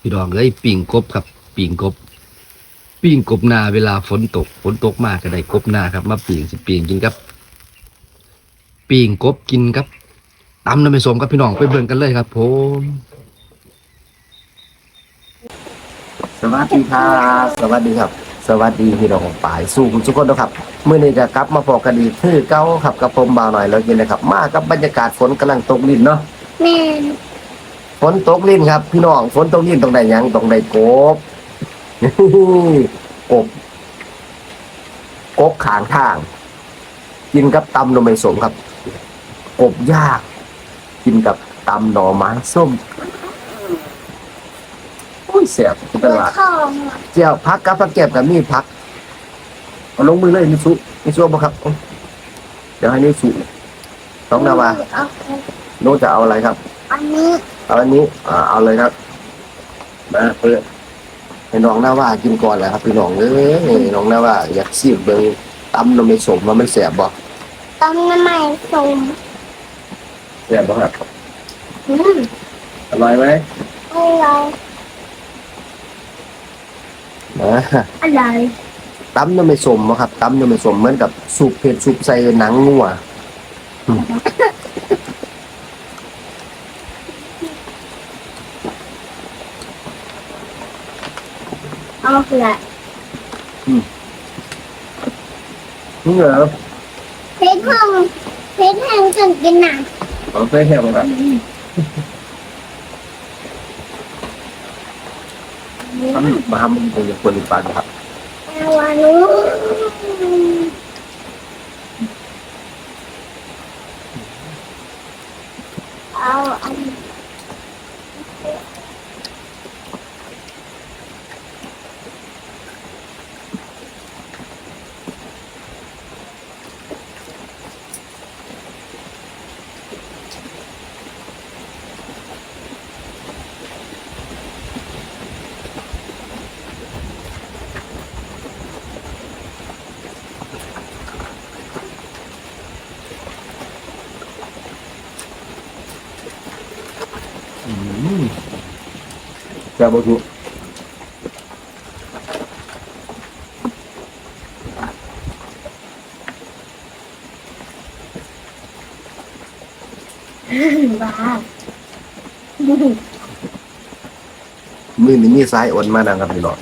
พี่ดองเอ้ยปิ่งกบครับ ปิ่งกบปิ่งกบนาเวลาฝนตกฝนตกมากก็ได้กบนาครับ มาปิ่งสิปิ่งกินครับปิ่งกบกินครับตำน้ำไม่สมครับพี่น้องไปเบิ่งกันเลยครับผมสวัสดีครับสวัสดีครับ สวัสดีพี่น้องป่ายสู้คุณทุกคนนะครับเมื่อนี้จะกลับมาพอกันดีกคือเก้าครับกับผมบ่าวหน่อยแล้วกินนะครับ มากับบรรยากาศฝนกำลังตกลินเนาะแม่น ฝนตกลินครับ พี่น้องฝนตกลินตรงไหนยังตรงไหนกบกบกบขางทาง กินกับตำนมไม่สมครับ กบยาก กินกับตำหน่อไม้ส้มโอ้ยแสบตตัวลาดทองอะเจียวพักกับพักเก็บกับมีดพักเอาลงมือเลยนิสุนิสุบ่ครับเอาเดี๋ยวให้นิสุ น้องนาวาเอาโนจะเอาอะไรครับ อันนี้เอาอันนี้อ่าเอาเลยครับมาเพื่อให้น้องนาวากินก่อนแหละครับพี่น้องเอ้ยน้องนาวาอยากซีบเบิ่งตำนมไม่สมว่ามันแสบบ่ต้มน้ำมันส้มแสบบ่ครับอืมอร่อยไหมอร่อยอ่าอร่อยตำนมไม่สมบ่ครับตำนมไม่สมเหมือนกับสุปเผ็ดสุปใส่หนังงัว เอาละนี่เหรอเพชรทองเพชรแห้งจนกินหนังเอาไปแห้งบ่ครับทำมาทำคงจะควรอีกปานครับ เอาวานุ เอาอั จะบ่ถูกบ้ามือนี่มีสายโอนมาดังครับพี่น้อง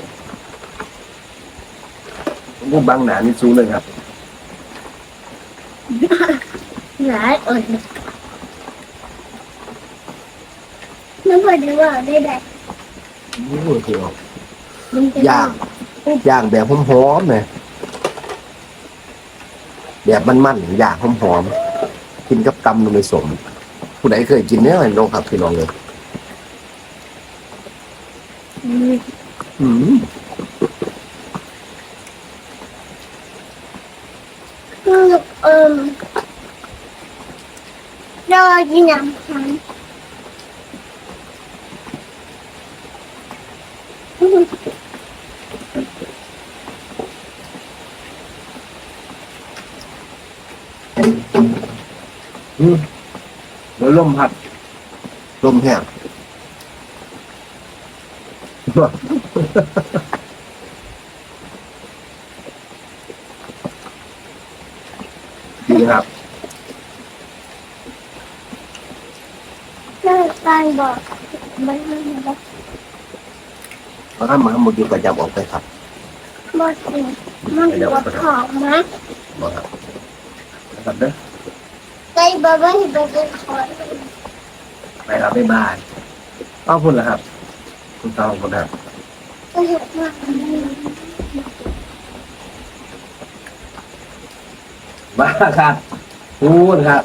กูบังหนานี่สูงเลยครับ หลายอ่อน ไม่พอดีว่าได้แบบโอ้โหพี่น้องมันจะย่างย่างแบบหอมๆเลยแบบมันๆย่างหอมๆกินกับตำนมในสม ผู้ใดเคยกินเนี่ยน้องครับพี่น้องเลยอืมอืมคือเออเรากินน้ำ ฉันอืมแล้วลมพัดลมแห้งดีครับเราการบอกมันมันบอกเพราะถ้ามาหมดดีกว่าจะออกไปครับบอกสิมันบอกของนะบอกครับนะครับเด้อ ใจบ้าบ้าที่เป็นขอไปครับบ๊ายบายขอบคุณแล้วครับ คุณตาของคุณครับก็เห็นว่ามาครับพูดครับ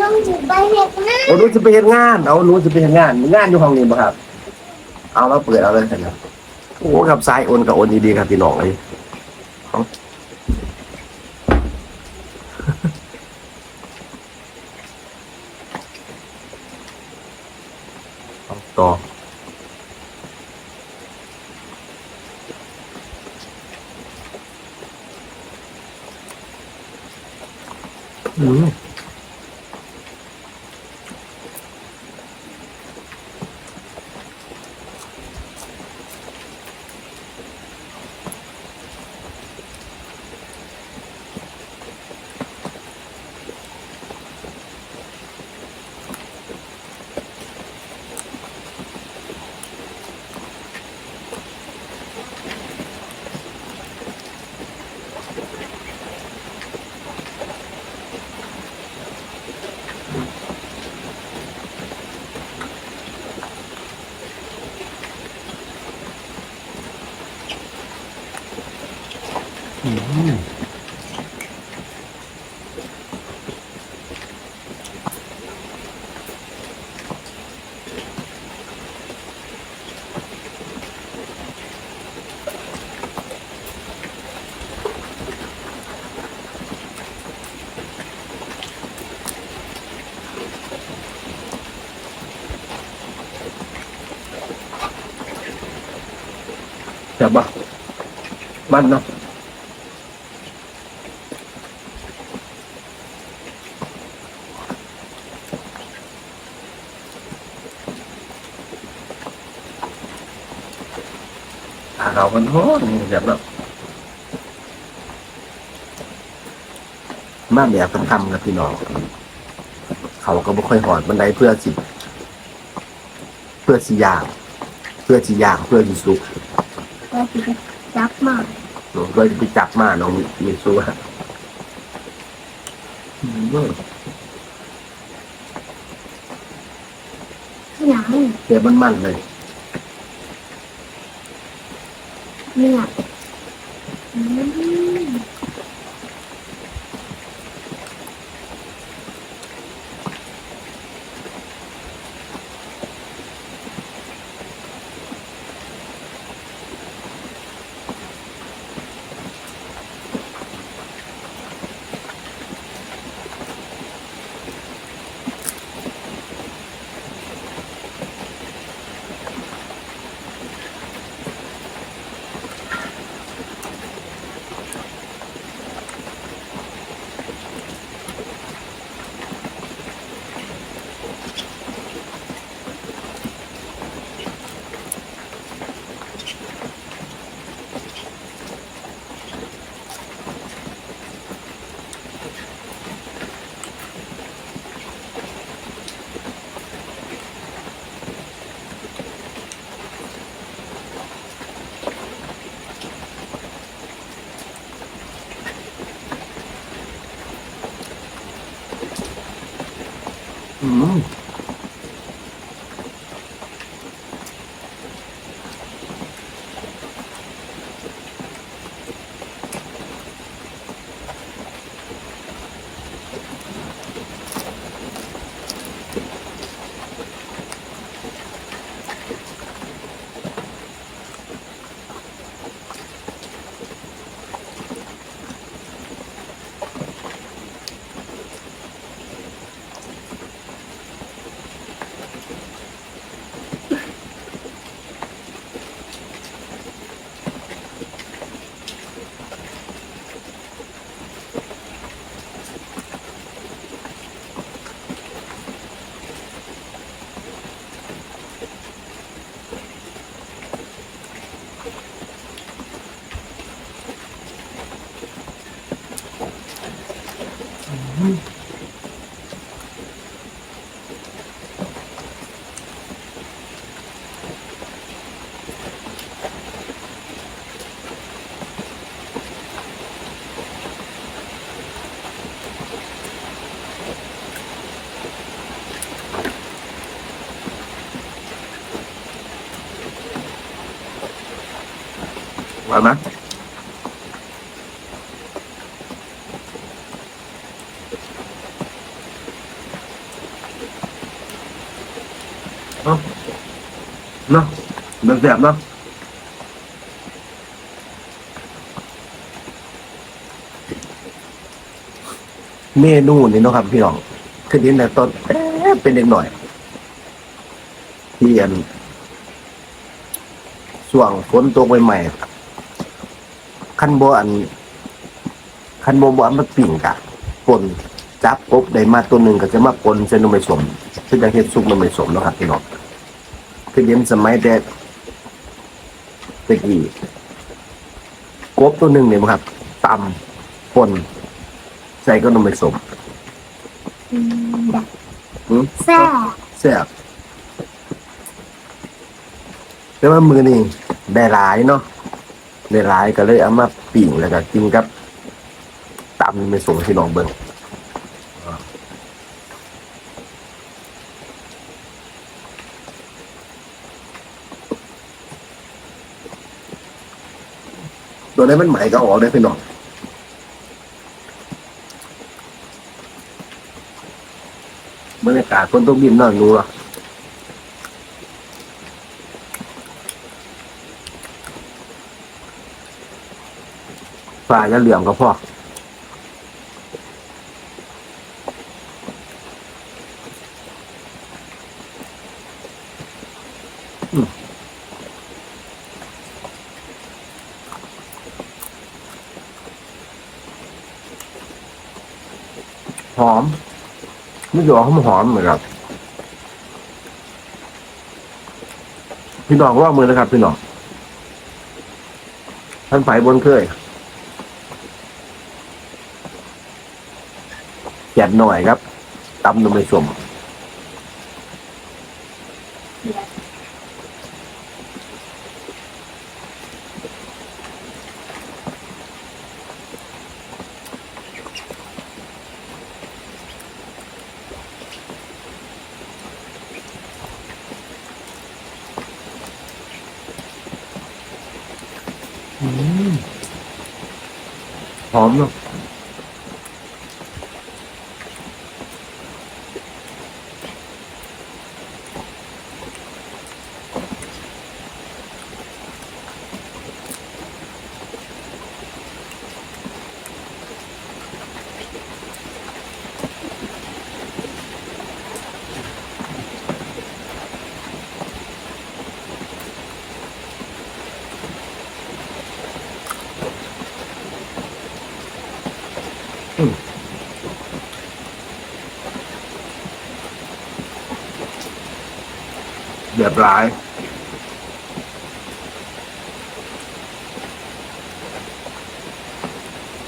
น้องจะไปเห็นนะโอ้หนูจะไปเห็นงาน เอาหนูจะไปเห็นงานงานอยู่ห้องนี้ป่ะครับ เอาแล้วเปิดเอาเลยเห็นไหมโอ้กับซ้ายโอนกับโอนดีๆครับพี่น้องเลย แต่บ่มั เนาะถ้าเรามันโหดแบบแบบมาแบบเป็นคำกับพี่น้องเขาก็บ่ค่อยหอดบันไดเพื่อสิ เพื่อสิยาง เพื่อสิยางเพื่อสิสุกก็คือจับมาหนูก็จะไปจับมาน้องมีซูฮะอืมหนังเดี๋ยวมันมันเลย เนี่ยอืม อื มว่าไหมเอ้าเนาะเดินแสบเนาะเมนูนี่เนาะครับพี่น้องคือดินแต่ต้นเป็นเด็กหน่อยที่อันส่วงฝนตกใหม่ๆ ขั้นบ่อันขั้นบ่บ่อันมาปิ่งกะปนจับกบได้มาตัวหนึ่งก็จะมาปนเส้นนมไม่สมซึ่งจะเฮ็ดซุปนมไม่สมเนาะครับพี่น้องคือเย็นสมัยแต่ตะกี้กบตัวหนึ่งเนี่ยมั้งครับตำปนใส่ก็นมไม่สมอืมแบบอืมแซ่บแซ่บแต่ว่ามือนี่ได้หลายเนาะ ได้ลายก็เลยเอามาปิ่งแล้วก็กินกับตำไม่ส่งให้น้องเบิ้งตัวนี้มันใหม่ก็ออกได้เป็นหน่องบรรยากาศคนต้องบินนั่งดูอะ ฝ่ายจะเหลี่ยมก็พอหอมไม่หยอกหอมหอมเหมือนกับพี่น้องว่ามือนะครับ พี่น้องท่านไผ่บนเคย แกดหน่อยครับตำนมไปสมหอมเนาะ แบบร้าย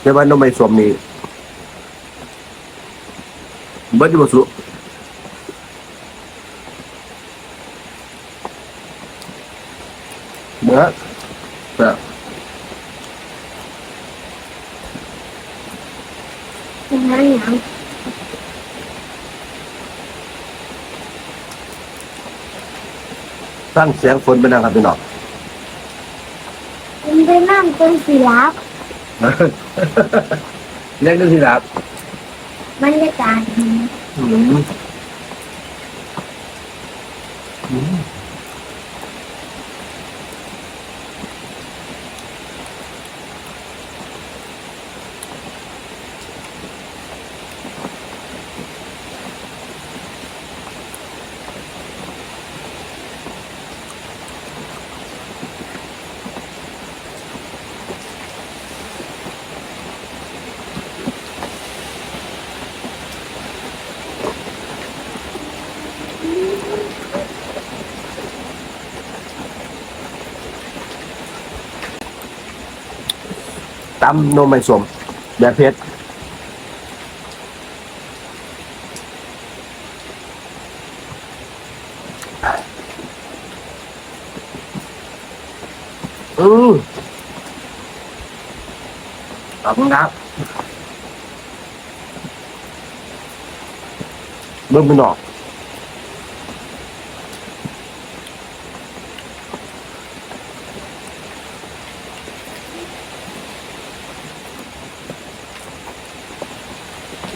แต่ว่านมไม่สวมนี้บัดอยู่บ่สุเมื่อแบบ เป็นอะไรอย่าง ตั้งเสียงฝนไปนะครับพี่น้องเป็นไปนั่งเป็นสีลับเรียกได้ทีละบรรยากาศดี อืม ตำนมไม่สมแบบเพชรอือขอบคุณครับเบิ่งไปหนอก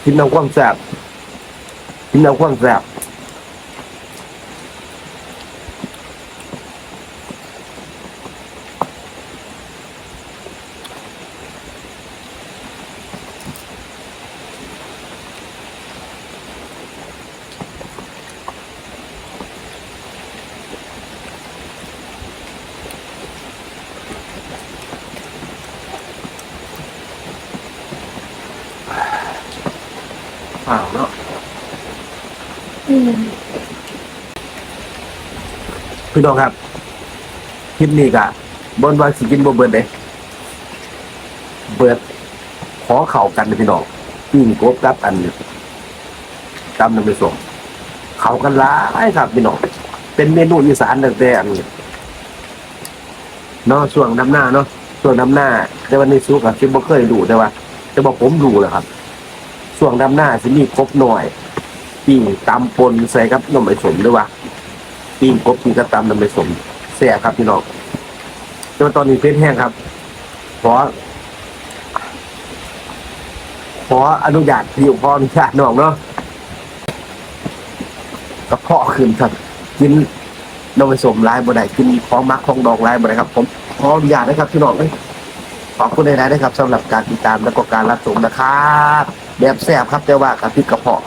กินน้ำความแซ่บกินน้ำความแซ่บ พี่น้องครับคลิปนี้กะบนวันสิกินบ่เบิดเด้เบิดขอเข่ากันพี่น้องปิ้งกบกับอันตำน้ำไปส่งเข่ากันหลายครับพี่น้องเป็นเมนูอีสานตั้งแต่อันเนาะช่วงน้ำหน้าเนาะช่วงน้ำหน้า แต่วันนี้ซุกอะคิดบ่เคยดูแต่ว่าแต่บอกผมดูแหละครับช่วงน้ำหน้าสิมีกบหน่อยปิ้งตำปนใส่กับนมไปสมด้วยว่า ปิ้งกบกินกระตำนำไปสมแซ่บครับพี่น้องแต่ว่าตอนนี้เพชรแห้งครับขอขออนุญาตพี่อยู่พ่ออนุญาตน้องเนาะกระเพาะขึ้นครับกินนมผสมลายบ่ได้กินของมักของดองลายบ่ได้ครับ ผมขออนุญาตนะครับพี่น้องเอ้ยขอบคุณในรนะครับสำหรับการติดตามและก็การรับชมนะครับแบบแซ่บครับแต่ว่ากับพี่กระเพาะ